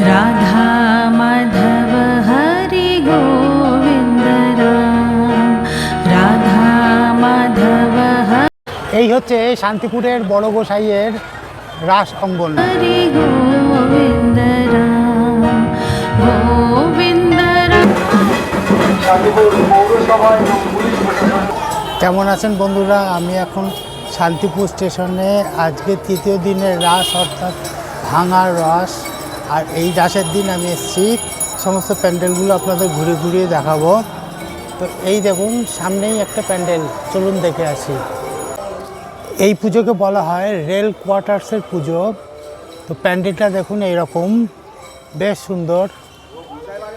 राधा माधव हरि गोविन्द राम राधा माधव এই হচ্ছে শান্তিপুরের বড় গোসাইয়ের রাস অঙ্গন हरि गोविन्द राम गोविन्द राम কেমন আছেন বন্ধুরা আমি এখন শান্তিপুর স্টেশনে আজকে তৃতীয় দিনের রাস অর্থাৎ ভাঙার রাস আর এই রাসের দিন আমি এসেছি। সমস্ত প্যান্ডেলগুলো আপনাদের ঘুরে ঘুরিয়ে দেখাবো। তো এই দেখুন, সামনেই একটা প্যান্ডেল। চলুন দেখে আসি। এই পুজোকে বলা হয় রেল কোয়ার্টার্সের পুজো। তো প্যান্ডেলটা দেখুন এইরকম। বেশ সুন্দর।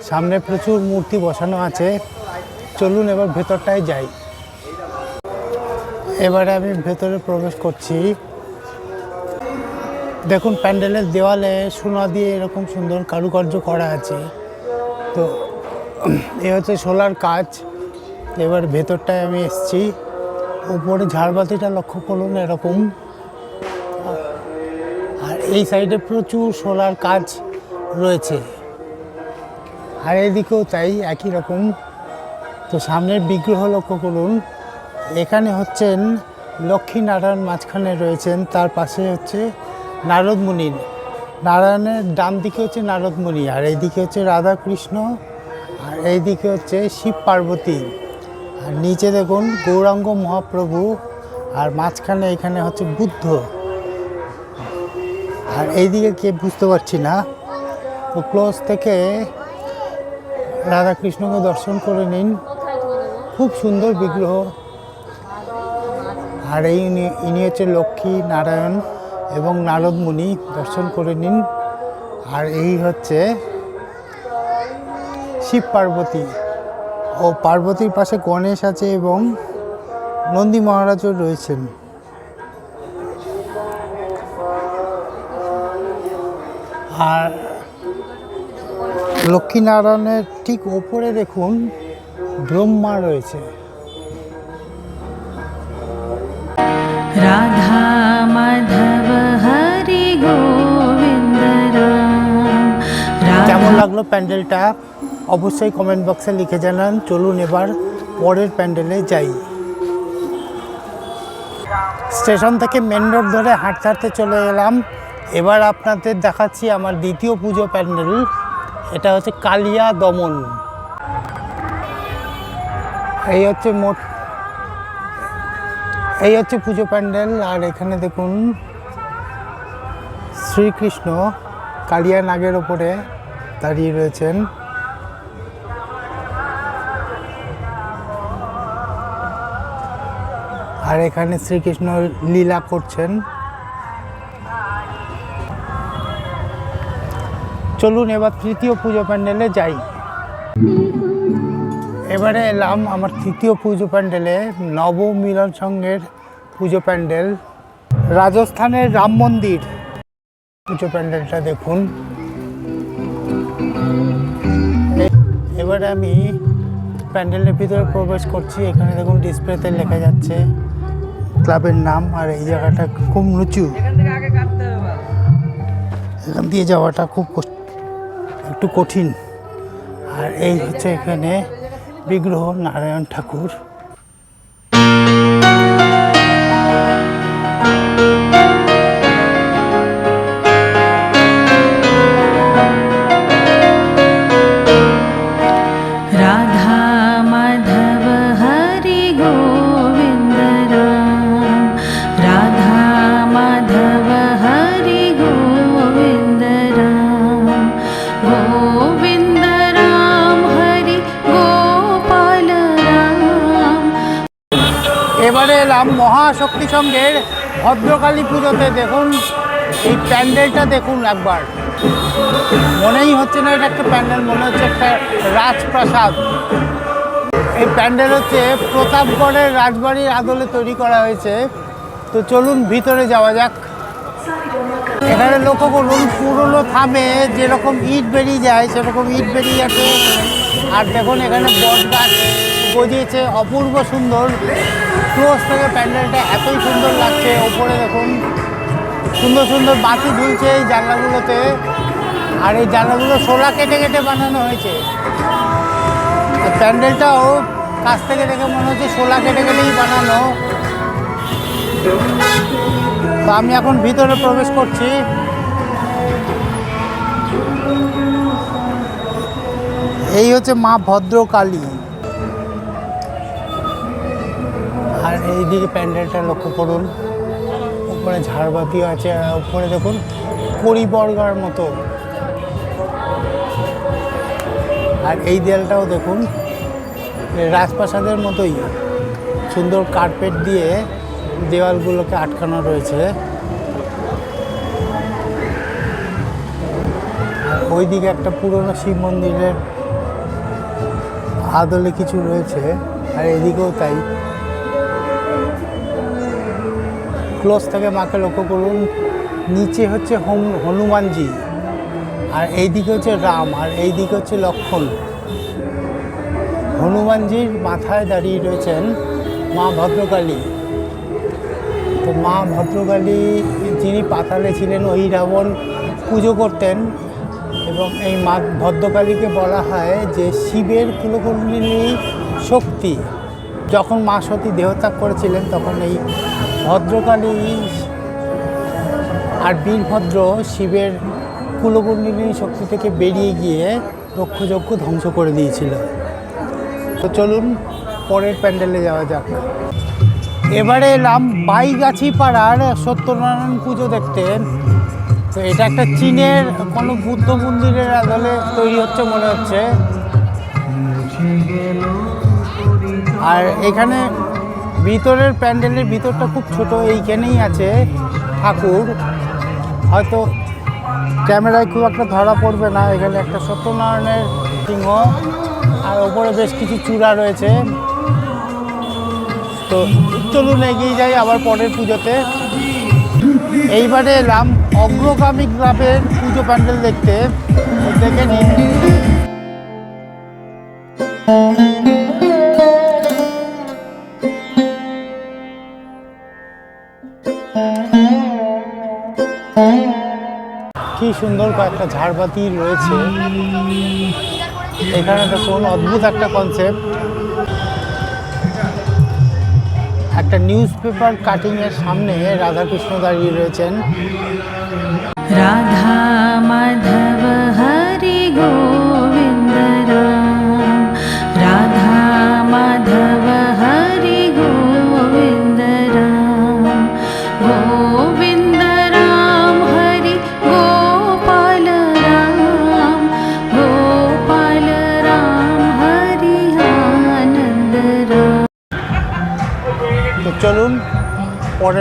সামনে প্রচুর মূর্তি বসানো আছে। চলুন এবার ভেতরটায় যাই। এবারে আমি ভেতরে প্রবেশ করছি। দেখুন, প্যান্ডেলের দেওয়ালে সোনা দিয়ে এরকম সুন্দর কারুকার্য করা আছে। তো, এ হচ্ছে সোলার কাজ। এবার ভেতরটায় আমি এসছি। উপরে ঝাড়বাতিটা লক্ষ্য করুন এরকম। আর এই সাইডে প্রচুর সোলার কাজ রয়েছে। আর এদিকেও তাই একই রকম। তো সামনের বিগ্রহ লক্ষ্য করুন। এখানে হচ্ছেন লক্ষ্মীনারায়ণ মাঝখানে রয়েছেন। তার পাশে হচ্ছে নারদ মুনি নারায়ণের ডান দিকে হচ্ছে নারদ মুনি আর এইদিকে হচ্ছে রাধাকৃষ্ণ, আর এইদিকে হচ্ছে শিব পার্বতী। আর নিচে দেখুন, গৌরাঙ্গ মহাপ্রভু, আর মাঝখানে এখানে হচ্ছে বুদ্ধ। আর এইদিকে কে বুঝতে পারছি না, তো ক্লোজ থেকে রাধাকৃষ্ণকে দর্শন করে নিন। খুব সুন্দর বিগ্রহ। আর এই ইনি হচ্ছে লক্ষ্মী নারায়ণ। এবং নারদ মুনি দর্শন করে নিন। আর এই হচ্ছে শিব পার্বতী। ও পার্বতীর পাশে গণেশ আছে এবং নন্দী মহারাজও রয়েছেন। আর লক্ষ্মীনারায়ণের ঠিক ওপরে দেখুন ব্রহ্মা রয়েছে। राधा লাগল প্যান্ডেলটা, অবশ্যই কমেন্ট বক্সে লিখে জানান। চলুন এবার পরের প্যান্ডেলে যাই। স্টেশন থেকে মেন রোড ধরে হাঁটতে হাঁটতে চলে এলাম। এবার আপনাদের দেখাচ্ছি আমার দ্বিতীয় পুজো প্যান্ডেল। এটা হচ্ছে কালিয়া দমন। এই হচ্ছে মোট, এই হচ্ছে পুজো প্যান্ডেল। আর এখানে দেখুন, শ্রীকৃষ্ণ কালিয়া নাগের ওপরে দাঁড়িয়ে রয়েছেন। আর এখানে শ্রীকৃষ্ণ লীলা করছেন। চলুন এবার তৃতীয় পুজো প্যান্ডেলে যাই। এবারে এলাম আমার তৃতীয় পুজো প্যান্ডেলে, নবমিলন সংঘের পুজো প্যান্ডেল। রাজস্থানের রাম মন্দির। পুজো প্যান্ডেলটা দেখুন। এবারে আমি প্যান্ডেলের ভিতরে প্রবেশ করছি, এখানে দেখুন ডিসপ্লেতে লেখা যাচ্ছে ক্লাবের নাম আর এই জায়গাটা খুব নিচু। এখান দিয়ে যাওয়াটা খুব একটু কঠিন। আর এই হচ্ছে এখানে বিগ্রহ নারায়ণ ঠাকুর। এবারে এলাম মহাশক্তি সঙ্গের ভদ্রকালী পুজোতে। দেখুন, এই প্যান্ডেলটা দেখুন একবার। মনেই হচ্ছে না এটা একটা প্যান্ডেল, মনে হচ্ছে একটা রাজপ্রাসাদ। এই প্যান্ডেল হচ্ছে প্রতাপগড়ের রাজবাড়ির আদলে তৈরি করা হয়েছে। তো চলুন ভিতরে যাওয়া যাক। এখানে লক্ষ্য করুন, পুরনো থামে যেরকম ইট বেরিয়ে যায়, সেরকম ইট বেরিয়ে যাচ্ছে আর দেখুন, এখানে বট গাছ গজিয়েছে অপূর্ব সুন্দর। ক্লোজ থেকে প্যান্ডেলটা এতই সুন্দর লাগছে, ওপরে দেখুন, সুন্দর সুন্দর বাতি ঝুলছে এই জানলাগুলোতে, আর এই জানলাগুলো সোলা কেটে কেটে বানানো হয়েছে। প্যান্ডেলটাও কাছ থেকে দেখে মনে হচ্ছে সোলা কেটে কেটেই বানানো। তো আমি এখন ভিতরে প্রবেশ করছি। এই হচ্ছে মা ভদ্রকালী। এইদিকে প্যান্ডেলটা লক্ষ্য করুন। উপরে ঝাড়বাতি আছে, আর উপরে দেখুন, পরিবর্গার মতো। আর এই দেয়ালটাও দেখুন রাজপ্রাসাদের মতোই। সুন্দর কার্পেট দিয়ে দেওয়ালগুলোকে আটকানো রয়েছে। ওইদিকে একটা পুরনো শিব মন্দিরের আদলে কিছু রয়েছে, আর এদিকেও তাই। ক্লোজ থেকে মাকে লক্ষ্য করুন। নিচে হচ্ছে হম, হনুমানজি। আর এইদিকে হচ্ছে রাম, আর এই এইদিকে হচ্ছে লক্ষণ। হনুমানজির মাথায় দাঁড়িয়ে রয়েছেন মা ভদ্রকালী। তো মা ভদ্রকালী, যিনি পাতালে ছিলেন, ওই রাবণ পুজো করতেন। এবং এই মা ভদ্রকালীকে বলা হয় যে শিবের কুলকুণ্ডিনী শক্তি। যখন মা সতী দেহত্যাগ করেছিলেন, তখন এই ভদ্রকালী আর বীরভদ্র শিবের কুলকুণ্ডিনী শক্তি থেকে বেরিয়ে গিয়ে দক্ষযজ্ঞ ধ্বংস করে দিয়েছিল। তো চলুন পরের প্যান্ডেলে যাওয়া যাক। এবারে এলাম বাইগাছি পাড়ার সত্যনারায়ণ পুজো দেখতে। তো এটা একটা চীনের কোনো বুদ্ধ মন্দিরের আদলে তৈরি হচ্ছে মনে হচ্ছে। আর এখানে ভিতরের প্যান্ডেলের ভিতরটা খুব ছোট, এইখানেই আছে ঠাকুর। হয়তো ক্যামেরায় খুব একটা ধরা পড়বে না, এখানে একটা সত্যনারায়ণের সিংহ, আর ওপরে বেশ কিছু চূড়া রয়েছে। তো চলুন এগিয়ে যাই আবার পরের পুজোতে। এইবারে এলাম অগ্রগামী গ্রামের পুজো প্যান্ডেল দেখতে। দেখে নিন। কি সুন্দর কয়েকটা ঝাড়বাতি রয়েছে। এখানে একটা কোন অদ্ভুত একটা কনসেপ্ট একটা নিউজ পেপার কাটিং এর সামনে রাধাকৃষ্ণ দাঁড়িয়ে রয়েছেন। राधा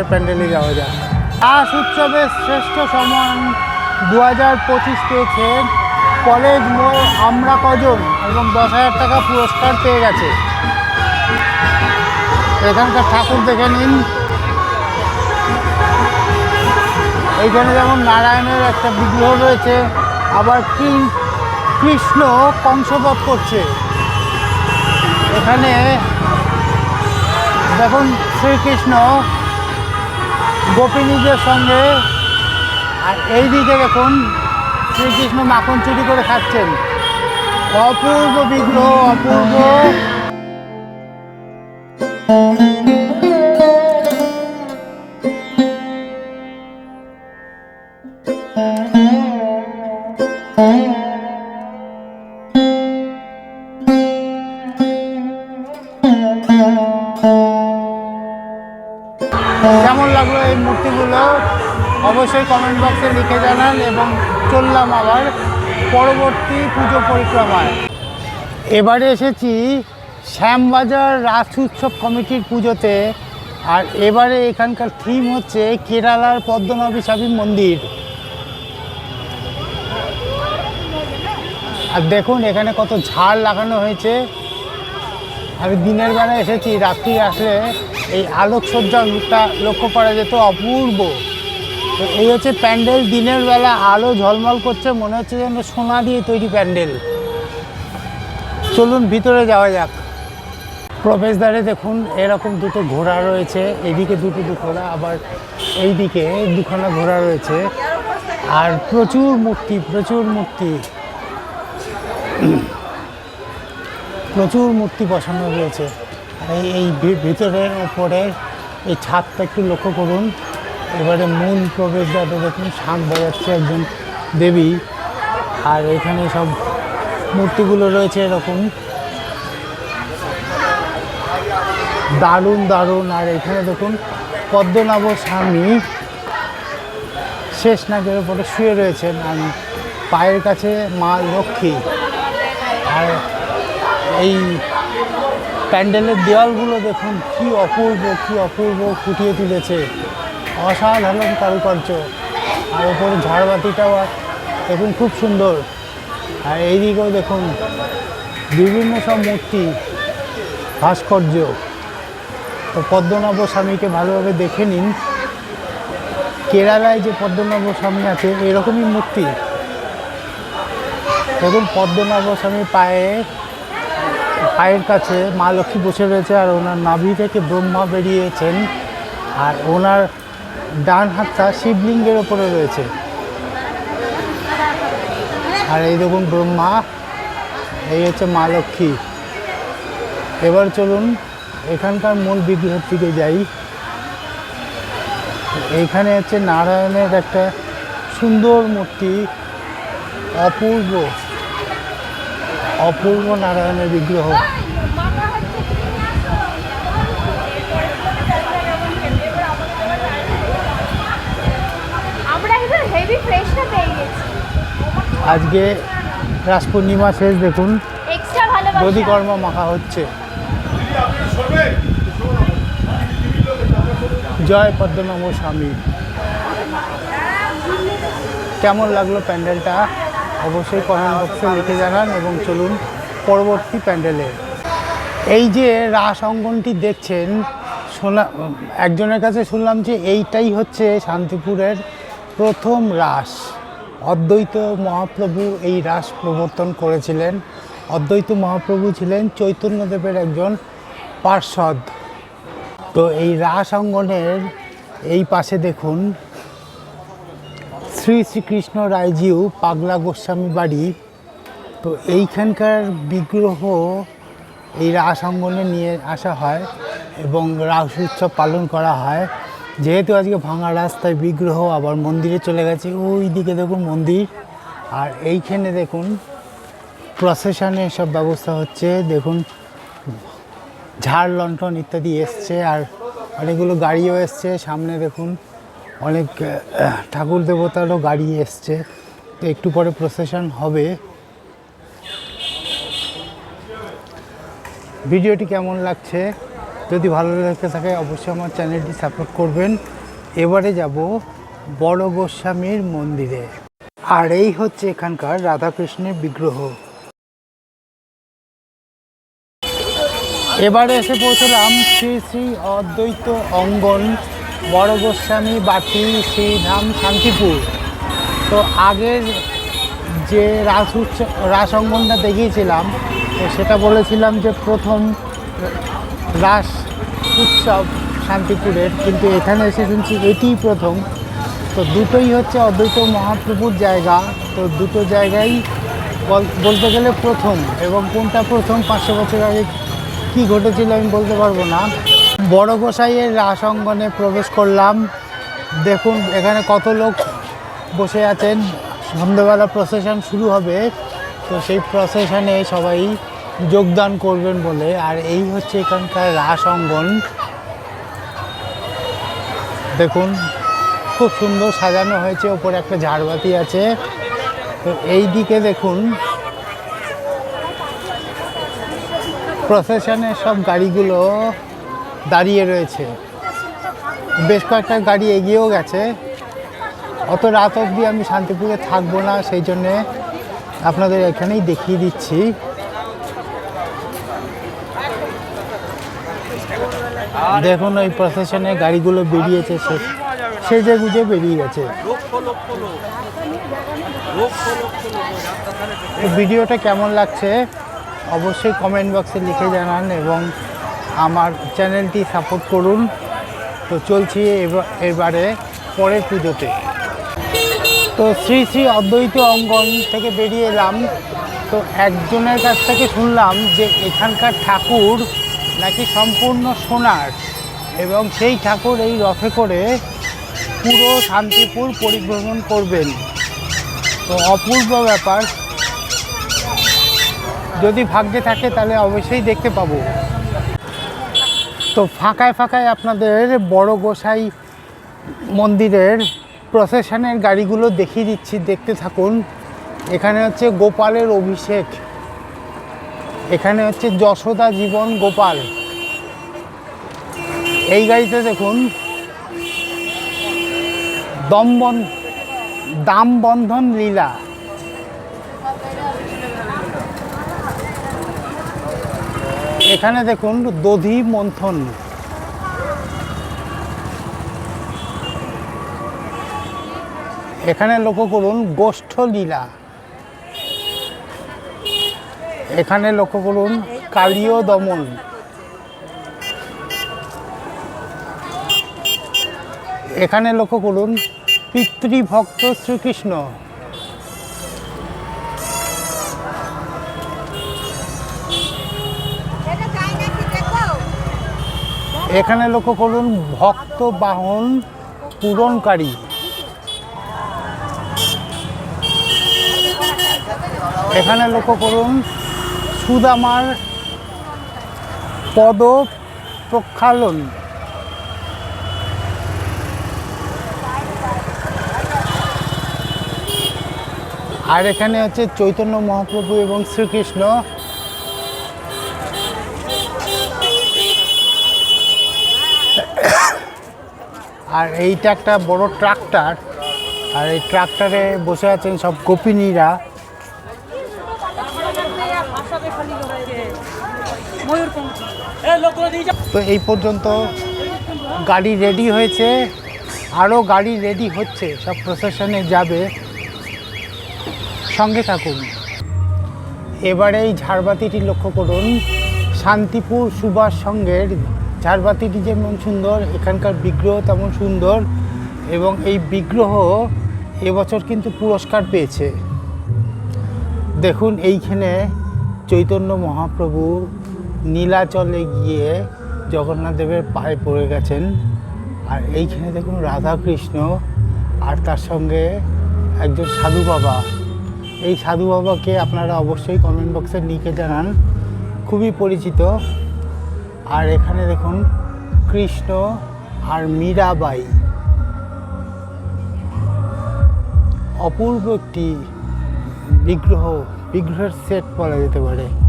পরের প্যান্ডেলে যাওয়া যায় রাস উৎসবের শ্রেষ্ঠ সম্মান দু হাজার পঁচিশ পেয়েছে কলেজ মোড় আমরা কজন এবং দশ হাজার টাকা পুরস্কার পেয়ে গেছে। এখানকার ঠাকুর দেখে নিন। এইখানে যেমন নারায়ণের একটা বিগ্রহ রয়েছে, আবার কৃষ্ণ কংসবধ করছে। এখানে দেখুন শ্রীকৃষ্ণ গোপিনীদের সঙ্গে। আর এই দিকে দেখুন শ্রীকৃষ্ণ মাখন চুরি করে খাচ্ছেন। অপূর্ব বিগ্রহ অপূর্ব অবশ্যই কমেন্ট বক্সে লিখে জানান এবং চললাম আবার পরবর্তী পুজো পরিক্রমায়। এবারে এসেছি শ্যামবাজার রাস উৎসব কমিটির পুজোতে আর এবারে এখানকার থিম হচ্ছে কেরালার পদ্মনাভী স্বামী মন্দির। আর দেখুন এখানে কত ঝাড় লাগানো হয়েছে। আমি দিনের বেলা এসেছি, রাত্রি আসলে এই আলোকসজ্জাটা লক্ষ্য করা যেত অপূর্ব। তো এই হচ্ছে প্যান্ডেল, দিনের বেলা আলো ঝলমল করছে, মনে হচ্ছে যেন সোনা দিয়ে তৈরি প্যান্ডেল। চলুন ভিতরে যাওয়া যাক। প্রবেশদ্বারে দেখুন, এরকম দুটো ঘোড়া রয়েছে, এদিকে দুটো ঘোড়া আবার এইদিকে দুখানা ঘোড়া রয়েছে। আর প্রচুর মূর্তি প্রচুর মূর্তি। প্রচুর মূর্তি বসানো রয়েছে। এই ভিতরের ওপরের এই ছাদটা একটু লক্ষ্য করুন। এবারে মূল প্রবেশদ্বারে দেখুন শাঁখ বাজাচ্ছে একজন দেবী। আর এখানে সব মূর্তিগুলো রয়েছে এরকম। দারুণ দারুণ। আর এখানে দেখুন, পদ্মনাভ স্বামী শেষ নাগের উপরে শুয়ে রয়েছেন আর পায়ের কাছে মা লক্ষ্মী। আর এই প্যান্ডেলের দেওয়ালগুলো দেখুন, কি অপূর্ব কি অপূর্ব ফুটিয়ে তুলেছে। অসাধারণ কারুকার্য। আর ওপরে ঝাড়বাতিটাও দেখুন খুব সুন্দর। আর এইদিকেও দেখুন বিভিন্ন সব মূর্তি, ভাস্কর্য। তো পদ্মনাভ স্বামীকে ভালোভাবে দেখে নিন। কেরালায় যে পদ্মনাভ স্বামী আছে, এরকমই মূর্তি। দেখুন পদ্মনাভ স্বামী পায়ে, পায়ের কাছে মা লক্ষ্মী বসে রয়েছে আর ওনার নাভি থেকে ব্রহ্মা বেরিয়েছেন। আর ওনার ডান হাতটা শিবলিঙ্গের ওপরে রয়েছে। আর এই দেখুন ব্রহ্মা, এই হচ্ছে মা লক্ষ্মী। এবার চলুন এখানকার মূল বিগ্রহের দিকে যাই। এইখানে হচ্ছে নারায়ণের একটা সুন্দর মূর্তি, অপূর্ব অপূর্ব নারায়ণের বিগ্রহ আমরা একদম হেভি ফ্রেশটা পেয়ে গেছি আজকে রাস পূর্ণিমা শেষ দেখুন। ভালোবাসা। দধিকর্ম মাখা হচ্ছে। জয় পদ্মনাভ স্বামী। কেমন লাগল প্যান্ডেলটা? অবশ্যই কমেন্ট বক্সে লিখে জানান এবং চলুন পরবর্তী প্যান্ডেলে। এই যে রাস অঙ্গনটি দেখছেন শোনা একজনের কাছে শুনলাম যে এইটাই হচ্ছে শান্তিপুরের প্রথম রাস। অদ্বৈত মহাপ্রভু এই রাস প্রবর্তন করেছিলেন। অদ্বৈত মহাপ্রভু ছিলেন চৈতন্যদেবের একজন পার্ষদ তো এই রাস অঙ্গনের এই পাশে দেখুন, শ্রী শ্রীকৃষ্ণ রায়জিউ পাগলা গোস্বামী বাড়ি। তো এইখানকার বিগ্রহ এই রাস অঙ্গনে নিয়ে আসা হয় এবং রাস উৎসব পালন করা হয়। যেহেতু আজকে ভাঙা রাস্তায় বিগ্রহ, আবার মন্দিরে চলে গেছে ওই দিকে দেখুন মন্দির। আর এইখানে দেখুন প্রসেশনের সব ব্যবস্থা হচ্ছে। দেখুন, ঝাড় লণ্ঠন ইত্যাদি এসছে, আর অনেকগুলো গাড়িও এসছে। সামনে দেখুন, অনেক ঠাকুর দেবতারও গাড়ি এসছে। তো একটু পরে প্রসেশন হবে। ভিডিওটি কেমন লাগছে? যদি ভালো লেগে থাকে, অবশ্যই আমার চ্যানেলটি সাপোর্ট করবেন। এবারে যাব বড় গোস্বামীর মন্দিরে। আর এই হচ্ছে এখানকার রাধাকৃষ্ণের বিগ্রহ। এবারে এসে পৌঁছলাম শ্রী শ্রী অদ্বৈত অঙ্গন, বড় গোস্বামী বাটি, শ্রীধাম শান্তিপুর। তো আগের যে রাস উৎসব রাস অঙ্গনটা দেখিয়েছিলাম, তো সেটা বলেছিলাম যে প্রথম রাস, উৎসব শান্তিপুরের, কিন্তু এখানে এসে শুনছি এটিই প্রথম। তো দুটোই হচ্ছে অদ্বৈত মহাপ্রভুর জায়গা। তো দুটো জায়গায় বল- বলতে গেলে প্রথম। এবং কোনটা প্রথম পাঁচশো বছর আগে কি ঘটেছিল আমি বলতে পারব না। বড় গোসাইয়ের রাস অঙ্গনে প্রবেশ করলাম। দেখুন, এখানে কত লোক বসে আছেন। সন্ধ্যেবেলা প্রসেশন শুরু হবে। তো সেই প্রসেশনে সবাই যোগদান করবেন বলে। আর এই হচ্ছে এখানকার রাস অঙ্গন। দেখুন, খুব সুন্দর সাজানো হয়েছে। ওপরে একটা ঝাড়বাতি আছে। তো এই দিকে দেখুন প্রসেশনের সব গাড়িগুলো দাঁড়িয়ে রয়েছে। বেশ কয়েকটা গাড়ি এগিয়েও গেছে। অত রাত অবধি আমি শান্তিপুরে থাকব না, সেই জন্যে আপনাদের এখানেই দেখিয়ে দিচ্ছি। দেখুন, ওই প্রসেশনে গাড়িগুলো বেরিয়েছে সেজে গুজে বেরিয়ে গেছে। ভিডিওটা কেমন লাগছে, অবশ্যই কমেন্ট বক্সে লিখে জানান এবং আমার চ্যানেলটি সাপোর্ট করুন। তো চলছি এবা- এবারে পরের পুজোতে। তো শ্রী শ্রী অদ্বৈত অঙ্গন থেকে বেরিয়ে এলাম। তো একজনের কাছ থেকে শুনলাম যে এখানকার ঠাকুর নাকি সম্পূর্ণ সোনার? এবং সেই ঠাকুর এই রথে করে পুরো শান্তিপুর পরিভ্রমণ করবেন। তো অপূর্ব ব্যাপার। যদি ভাগ্যে থাকে তাহলে অবশ্যই দেখতে পাবো। তো ফাঁকায় ফাঁকায় আপনাদের বড় গোসাই মন্দিরের প্রসেশনের গাড়িগুলো দেখিয়ে দিচ্ছি, দেখতে থাকুন। এখানে হচ্ছে গোপালের অভিষেক। এখানে হচ্ছে যশোদা জীবন গোপাল। এই গাড়িতে দেখুন, দমবন, দামবন্ধন লীলা। এখানে দেখুন, দধি মন্থন। এখানে লক্ষ্য করুন, গোষ্ঠ লীলা। এখানে লক্ষ্য করুন, কালীয় দমন। এখানে লক্ষ্য করুন, পিতৃভক্ত শ্রীকৃষ্ণ। এখানে লক্ষ্য করুন, ভক্ত বাহন পূরণকারী। এখানে লক্ষ্য করুন সুদামার পদ প্রক্ষালন আর এখানে হচ্ছে চৈতন্য মহাপ্রভু এবং শ্রীকৃষ্ণ। আর এইটা একটা বড় ট্রাক্টর। আর এই ট্রাক্টরে বসে আছেন সব গোপিনীরা। তো এই পর্যন্ত গাড়ি রেডি হয়েছে। আরও গাড়ি রেডি হচ্ছে। সব প্রসেশনে যাবে। সঙ্গে থাকুন। এবারে এই ঝাড়বাতিটি লক্ষ্য করুন। শান্তিপুর সুভাষ সঙ্গের ঝাড়বাতিটি যেমন সুন্দর, এখানকার বিগ্রহ তেমন সুন্দর এবং এই বিগ্রহ এবছর কিন্তু পুরস্কার পেয়েছে। দেখুন এইখানে চৈতন্য মহাপ্রভু নীলাচলে গিয়ে জগন্নাথ দেবের পায়ে পড়ে গেছেন। আর এইখানে দেখুন রাধাকৃষ্ণ আর তার সঙ্গে একজন সাধু বাবা। এই সাধু বাবাকে আপনারা অবশ্যই কমেন্ট বক্সে লিখে জানান। খুবই পরিচিত। আর এখানে দেখুন কৃষ্ণ আর মীরাবাই। অপূর্ব একটি বিগ্রহ, বিগ্রহের সেট বলা যেতে পারে।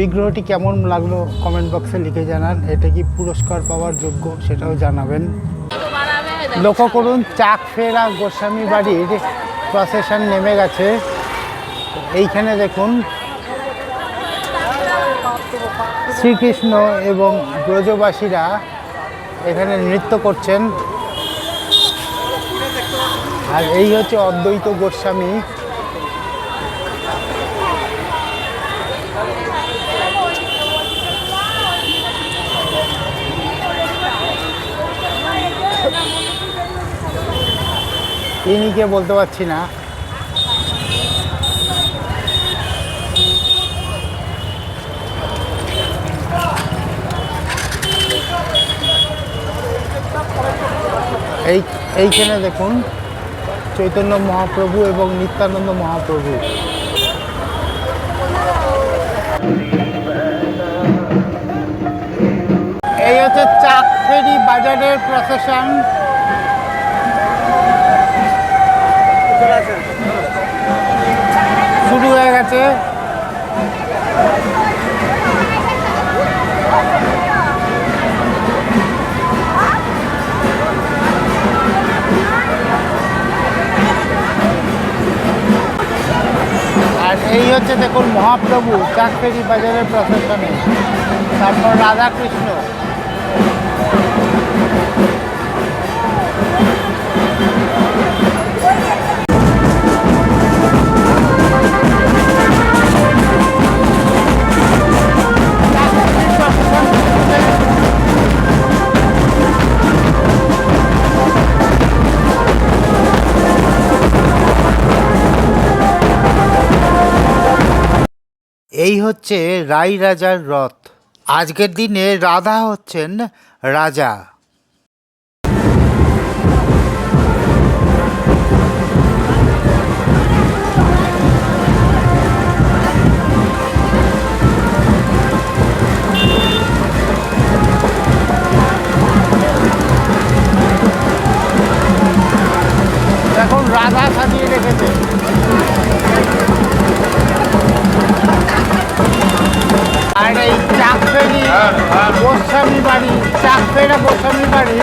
বিগ্রহটি কেমন লাগল কমেন্ট বক্সে লিখে জানান। এটা কি পুরস্কার পাওয়ার যোগ্য সেটাও জানাবেন। লক্ষ্য করুন চাক ফেরা গোস্বামী বাড়ির প্রসেশন নেমে গেছে। এইখানে দেখুন, শ্রীকৃষ্ণ এবং ব্রজবাসীরা এখানে নৃত্য করছেন। আর এই হচ্ছে অদ্বৈত গোস্বামী। ইনিকে বলতে পারছি না। এই, এইখানে দেখুন, চৈতন্য মহাপ্রভু এবং নিত্যানন্দ মহাপ্রভু। এই হচ্ছে চাকফেরি বাজারের প্রসেশন শুরু হয়ে গেছে। এই হচ্ছে দেখুন মহাপ্রভু চাকফেরি বাজারের প্রসেশনে তারপর রাধাকৃষ্ণ। এই হচ্ছে রাই রাজার রথ। আজকের দিনে রাধা হচ্ছেন রাজা। এখন রাধা সাজিয়ে রেখেছে। আর এই চাকফেরি গোস্বামী বাড়ি চাকফেরা গোস্বামী বাড়ি।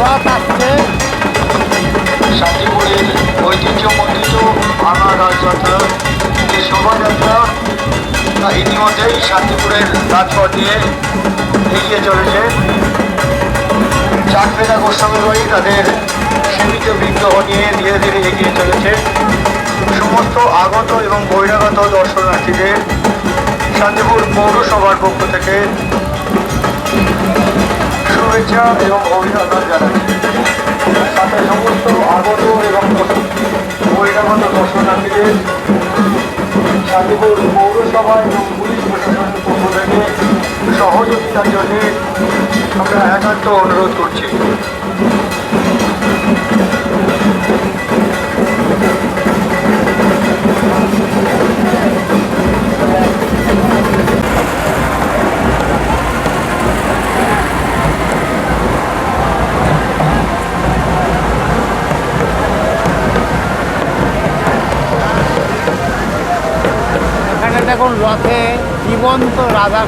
রথ আসছে। শান্তিপুরের ঐতিহ্যমণ্ডিত ভাঙা রাজযাত্রা যে শোভাযাত্রা তা ইতিমধ্যেই শান্তিপুরের রাজপথ দিয়ে এগিয়ে চলেছে। চাকফেরা গোস্বামী বাড়ি তাদের সীমিত বিগ্রহ নিয়ে ধীরে ধীরে এগিয়ে চলেছে। সমস্ত আগত এবং বহিরাগত দর্শনার্থীদের শান্তিপুর পৌরসভার পক্ষ থেকে শুভেচ্ছা এবং অভিনন্দন জানাচ্ছি। সাথে সমস্ত আগত এবং বহিরাগত দর্শনার্থীদের শান্তিপুর পৌরসভা এবং পুলিশ প্রশাসনের পক্ষ থেকে সহযোগিতার জন্য আমরা একান্ত অনুরোধ করছি। রথে জীবন্ত রাধা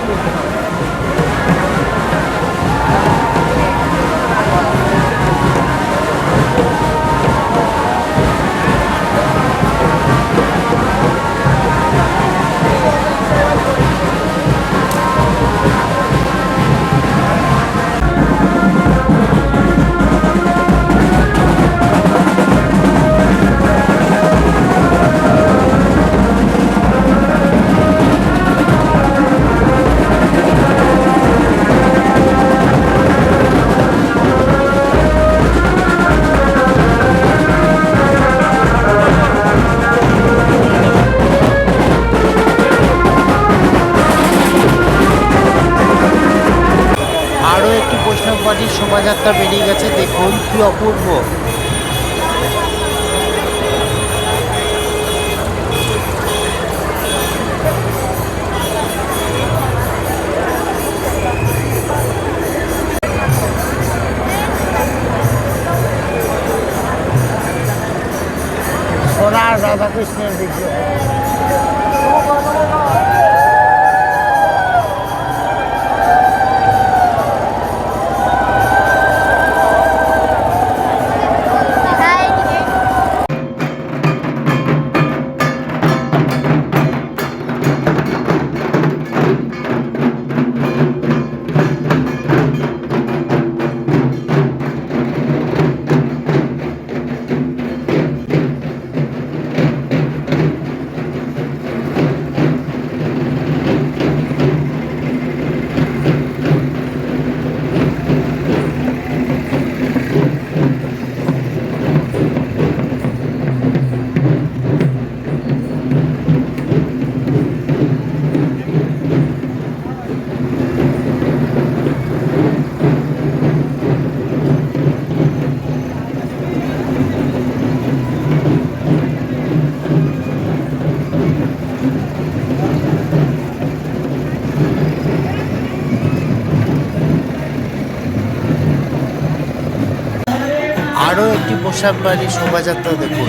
বাড়ির শোভাযাত্রা দেখুন।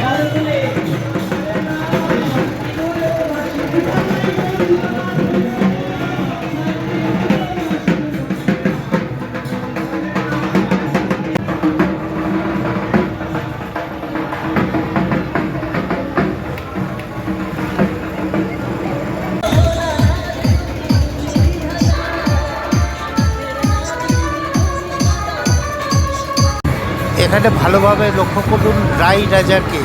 ভালোভাবে লক্ষ্য করুন রাই রাজাকে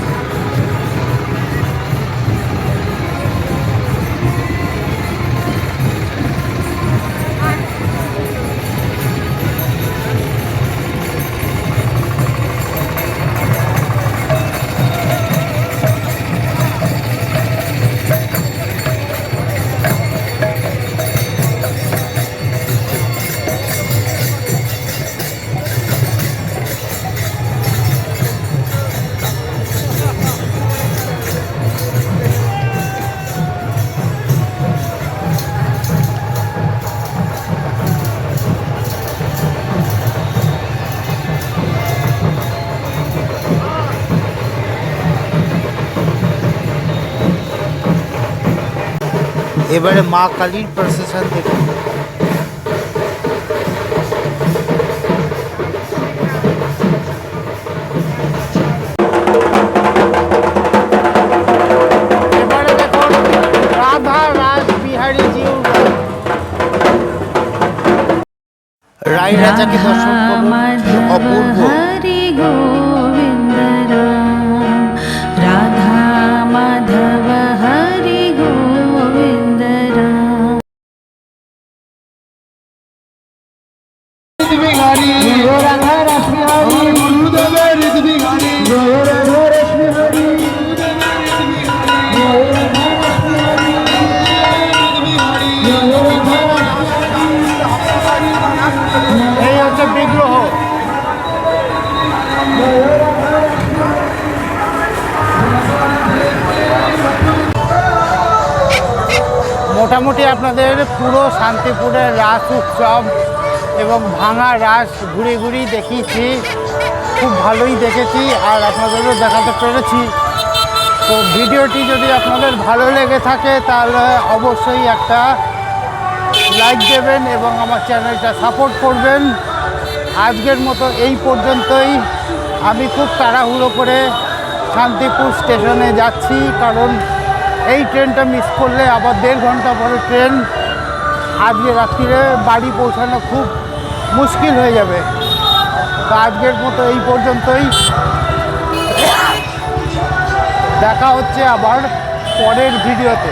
এবারে মা কালীর প্রসেশন দেখুন। রায় রাজাকে দর্শন অপূর্ব। মোটামুটি আপনাদের পুরো শান্তিপুরের রাস উৎসব এবং ভাঙা রাস ঘুরে ঘুরেই দেখিয়েছি। খুব ভালোই দেখেছি আর আপনাদেরও দেখাতে পেরেছি। তো ভিডিওটি যদি আপনাদের ভালো লেগে থাকে তাহলে অবশ্যই একটা লাইক দেবেন এবং আমার চ্যানেলটা সাপোর্ট করবেন। আজকের মতো এই পর্যন্তই। আমি খুব তাড়াহুড়ো করে শান্তিপুর স্টেশনে যাচ্ছি কারণ এই ট্রেনটা মিস করলে আবার দেড় ঘণ্টা পরে ট্রেন আজকে রাত্রিরে বাড়ি পৌঁছানো খুব মুশকিল হয়ে যাবে। তো আজকের মতো এই পর্যন্তই। দেখা হচ্ছে আবার পরের ভিডিওতে।